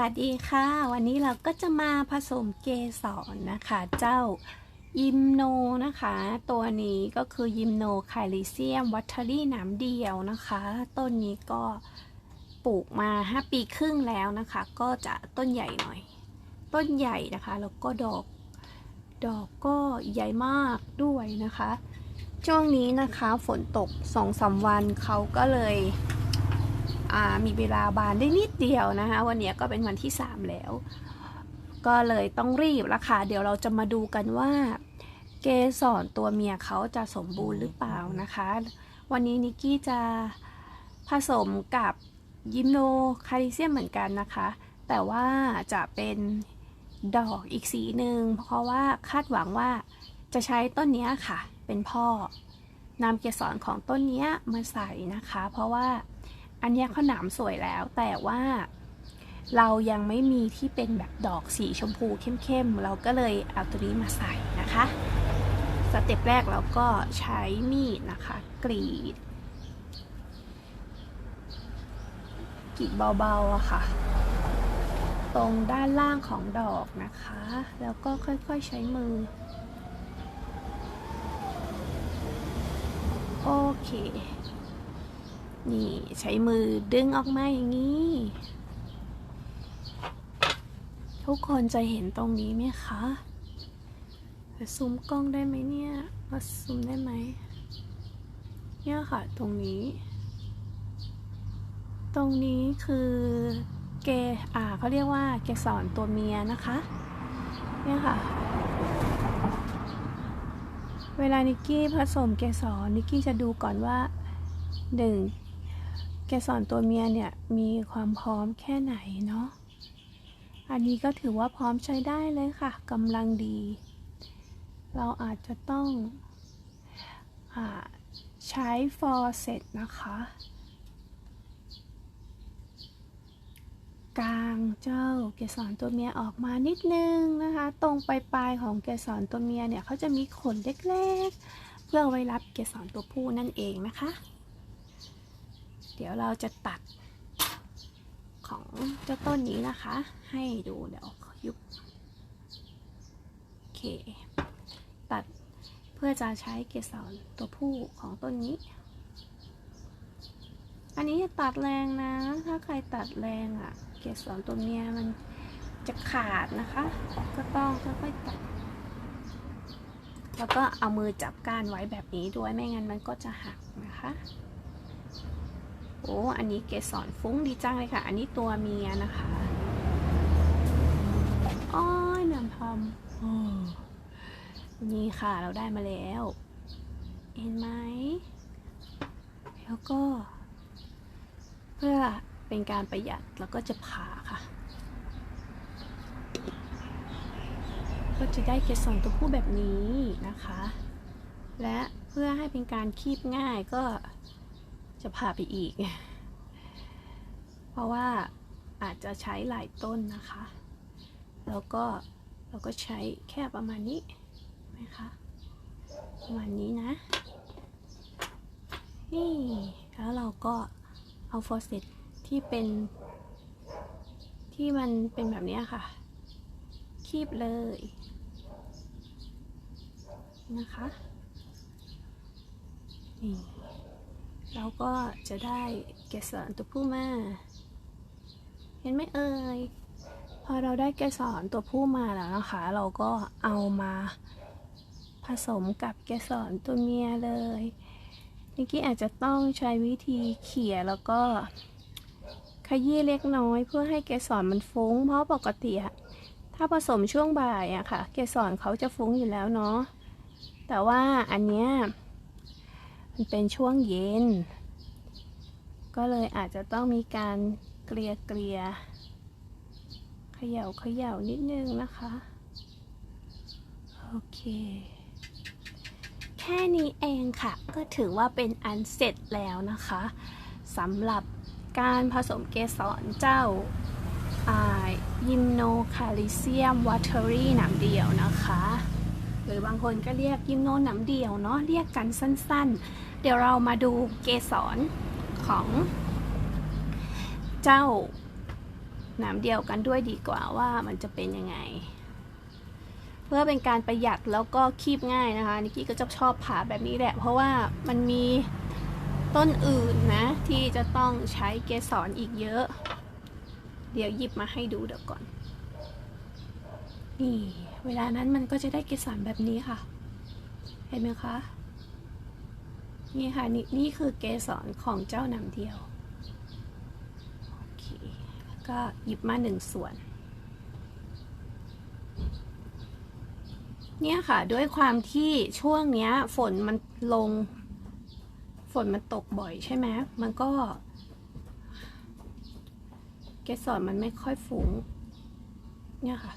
วัสดีค่ะ วันนี้เราก็จะมาผสมเกสรนะคะ เจ้ายิมโนนะคะ ตัวนี้ก็คือยิมโนไคลิเซียมวัตเทอรี่นามเดียวนะคะ ต้นนี้ก็ปลูกมา 5 ปีครึ่งแล้วนะคะ ก็จะต้นใหญ่หน่อย ต้นใหญ่นะคะ แล้วก็ดอก ดอกก็ใหญ่มากด้วยนะคะ ช่วงนี้นะคะฝนตกสองสามวันเขาก็เลย มีเวลาบานได้นิดเดียวนะคะ วันนี้ก็เป็นวันที่ 3 แล้ว ก็เลยต้องรีบละค่ะ เดี๋ยวเราจะมาดูกันว่า เกสรตัวเมียเขาจะสมบูรณ์หรือเปล่านะคะ วันนี้นิกกี้จะผสมกับยิมโนคาริเซียมเหมือนกันนะคะ แต่ว่าจะเป็นดอกอีกสีหนึ่ง เพราะว่าคาดหวังว่าจะใช้ต้นนี้ค่ะ เป็นพ่อนำเกสรของต้นนี้มาใส่นะคะ เพราะว่า อันนี้ยเขาหนามสวยแล้ว แต่ว่าเรายังไม่มีที่เป็นแบบดอกสีชมพูเข้มๆ เราก็เลยเอาตัวนี้มาใส่นะคะ สเต็ปแรกเราก็ใช้มีดนะคะ กรีด กรีดเบาๆอะค่ะ ตรงด้านล่างของดอกนะคะ แล้วก็ค่อยๆใช้มือ โอเค นี่ใช้มือดึงออกมาอย่างนี้ ทุกคนจะเห็นตรงนี้ไหมคะจะซูมกล้องได้ไหมเนี่ยว่าซูมได้ไหมเนี่ยค่ะตรงนี้ ตรงนี้คือเกอ่าเขาเรียกว่าเกสรตัวเมียนะคะ เนี่ยค่ะ เวลานิกกี้ผสมเกสรนิกกี้จะดูก่อนว่าหนึ่ง กสรตัวเมียเนี่ยมีความพร้อมแค่ไหนเนาะ อันนี้ก็ถือว่าพร้อมใช้ได้เลยค่ะกำลังดี เราอาจจะต้องอใช้ฟอร์เซตนะคะ กลางเจ้าเกสรตัวเมียออกมานิดนึงนะคะ ตรงปลายๆของเกสรตัวเมียเนี่ยเขาจะมีขนเล็กๆ เพื่อไว้รับเกสรตัวผู้นั่นเองนะคะ เดี๋ยวเราจะตัดของเจ้าต้นนี้นะคะ ให้ดูเดี๋ยวยุบโอเค ตัดเพื่อจะใช้เกสรตัวผู้ของต้นนี้ อันนี้อย่าตัดแรงนะ ถ้าใครตัดแรงอะ่ะ เกสรตัวเมียมันจะขาดนะคะ ก็ต้องค่อยๆตัดแล้วก็เอามือจับก้านไว้แบบนี้ด้วยไม่งั้นมันก็จะหักนะคะ โอ้ อันนี้เกสรฟุ้งดีจังเลยค่ะ อันนี้ตัวเมียนะคะอ้อยน้ำพอมโอ้นี่ค่ะเราได้มาแล้ว เห็นไหม แล้วก็ เพื่อเป็นการประหยัดแล้วก็จะผ่าค่ะ ก็จะได้เกสรตัวผู้แบบนี้นะคะ และเพื่อให้เป็นการคีบง่ายก็ จะพาไปอีก เพราะว่าอาจจะใช้หลายต้นนะคะ แล้วก็เราก็ใช้แค่ประมาณนี้นะคะประมาณนี้นะ นี่ แล้วเราก็เอาฟอร์เซตที่เป็น ที่มันเป็นแบบนี้ค่ะ คีบเลยนะคะ นี่ เราก็จะได้เกสรตัวผู้มา เห็นไหมเอ่ย พอเราได้เกสรตัวผู้มาแล้วนะคะ เราก็เอามาผสมกับเกสรตัวเมียเลยนิกกี้อาจจะต้องใช้วิธีเขี่ยแล้วก็ขยี้เล็กน้อยเพื่อให้เกสรมันฟุ้ง เพราะปกติอะถ้าผสมช่วงบ่ายอะค่ะ เกสรเขาจะฟุ้งอยู่แล้วเนาะแต่ว่าอันเนี้ย มันเป็นช่วงเย็น ก็เลยอาจจะต้องมีการเกลียเกลียเขย่าเขย่านิดนึงนะคะ โอเค แค่นี้เองค่ะ ก็ถือว่าเป็นอันเสร็จแล้วนะคะสำหรับการผสมเกสรเจ้ายิมโนคาลิเซียมวอเทอรี่หนามเดียวนะคะ รือบางคนก็เรียกยิมโนหนามเดียวเนาะเรียกกันสั้นๆ เดี๋ยวเรามาดูเกสรของเจ้าหนามเดียวกันด้วยดีกว่าว่ามันจะเป็นยังไง เพื่อเป็นการประหยัดแล้วก็คีบง่ายนะคะนิกกี้ก็จะชอบผ่าแบบนี้แหละ เพราะว่ามันมีต้นอื่นนะ ที่จะต้องใช้เกสรอีกเยอะ เดี๋ยวหยิบมาให้ดูเดี๋ยวก่อน นี่เวลานั้นมันก็จะได้เกสรแบบนี้ค่ะ เห็นไหมคะ นี่ค่ะนี่นี่คือเกสรของเจ้าหนามเดียว โอเค ก็หยิบมาหนึ่งส่วน เนี่ยค่ะด้วยความที่ช่วงเนี้ย ฝนมันลง ฝนมันตกบ่อยใช่ไหมมันก็ เกสรมันไม่ค่อยฟุ้งเนี่ยค่ะ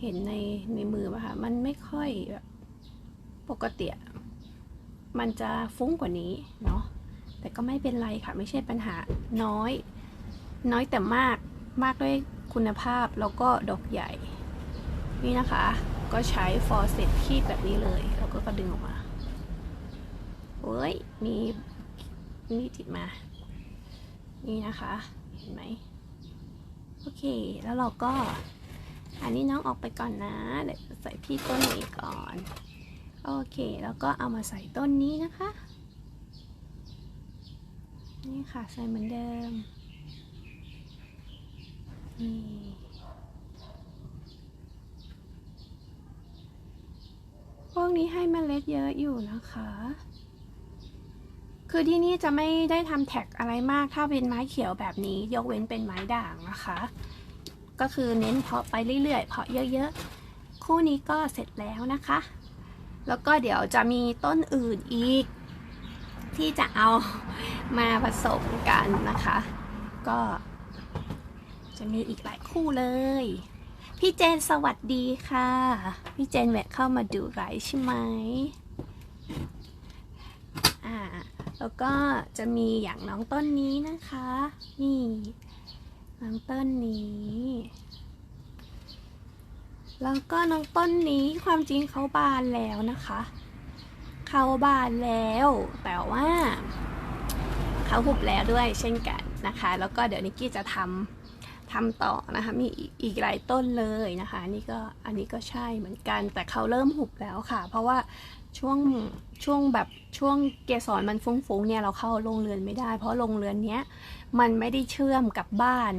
เห็นในในมือป่ะคะมันไม่ค่อยแบบปกติมันจะฟุ้งกว่านี้เนาะแต่ก็ไม่เป็นไรค่ะ ไม่ใช่ปัญหาน้อย น้อยแต่มากมากด้วยคุณภาพแล้วก็ดอกใหญ่ นี่นะคะ ก็ใช้ฟอร์เซตคีบแบบนี้เลย แล้วก็กระดึงออกมาเฮ้ยมีนี่ติดมา นี่นะคะ เห็นไหมโอเค แล้วเราก็ อันนี้น้องออกไปก่อนนะ เดี๋ยวใส่พี่ต้นนี้ก่อน โอเค แล้วก็เอามาใส่ต้นนี้นะคะ นี่ค่ะ ใส่เหมือนเดิม นี่พวกนี้ให้เมล็ดเยอะอยู่นะคะ คือที่นี่จะไม่ได้ทำแท็กอะไรมาก ถ้าเป็นไม้เขียวแบบนี้ ยกเว้นเป็นไม้ด่างนะคะ ก็คือเน้นเพาะไปเรื่อยๆเพาะเยอะๆ คู่นี้ก็เสร็จแล้วนะคะ แล้วก็เดี๋ยวจะมีต้นอื่นอีก ที่จะเอามาผสมกันนะคะ ก็จะมีอีกหลายคู่เลย พี่เจนสวัสดีค่ะ พี่เจนแวะเข้ามาดูไลฟ์ใช่ไหมอ่าแล้วก็จะมีอย่างน้องต้นนี้นะคะ นี่ น้องต้นนี้ แล้วก็น้องต้นนี้ความจริงเขาบานแล้วนะคะ เขาบานแล้ว แต่ว่า เขาหุบแล้วด้วยเช่นกันนะคะ แล้วก็เดี๋ยวนิกกี้จะทำ ทำต่อนะคะ มีอีกหลายต้นเลยนะคะนี่ก็อันนี้ก็ใช่เหมือนกัน แต่เขาเริ่มหุบแล้วค่ะ เพราะว่าช่วงช่วงแบบช่วงเกสรมันฟุ้งๆเนี่ยเราเข้าโรงเรือนไม่ได้ เพราะโรงเรือนเนี้ยมันไม่ได้เชื่อมกับบ้าน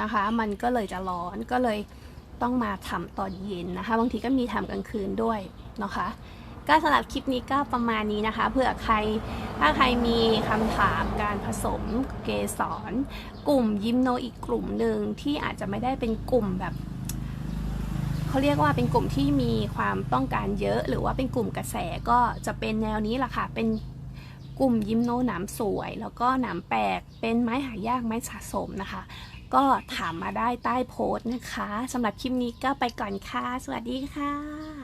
นะคะ มันก็เลยจะร้อนก็เลยต้องมาทำตอนเย็นนะคะ บางทีก็มีทำกลางคืนด้วยนะคะ ก็สำหรับคลิปนี้ก็ประมาณนี้นะคะเผื่อใครถ้าใครมีคำถามการผสมเกสรกลุ่มยิมโนอีกกลุ่มหนึ่งที่อาจจะไม่ได้เป็นกลุ่มแบบเขาเรียกว่าเป็นกลุ่มที่มีความต้องการเยอะ หรือว่าเป็นกลุ่มกระแสก็จะเป็นแนวนี้แหละค่ะเป็นกลุ่มยิมโนหนามสวย แล้วก็หนามแปลกเป็นไม้หายากไม้สะสมนะคะ ก็ถามมาได้ใต้โพสต์นะคะสำหรับคลิปนี้ก็ไปก่อนค่ะ สวัสดีค่ะ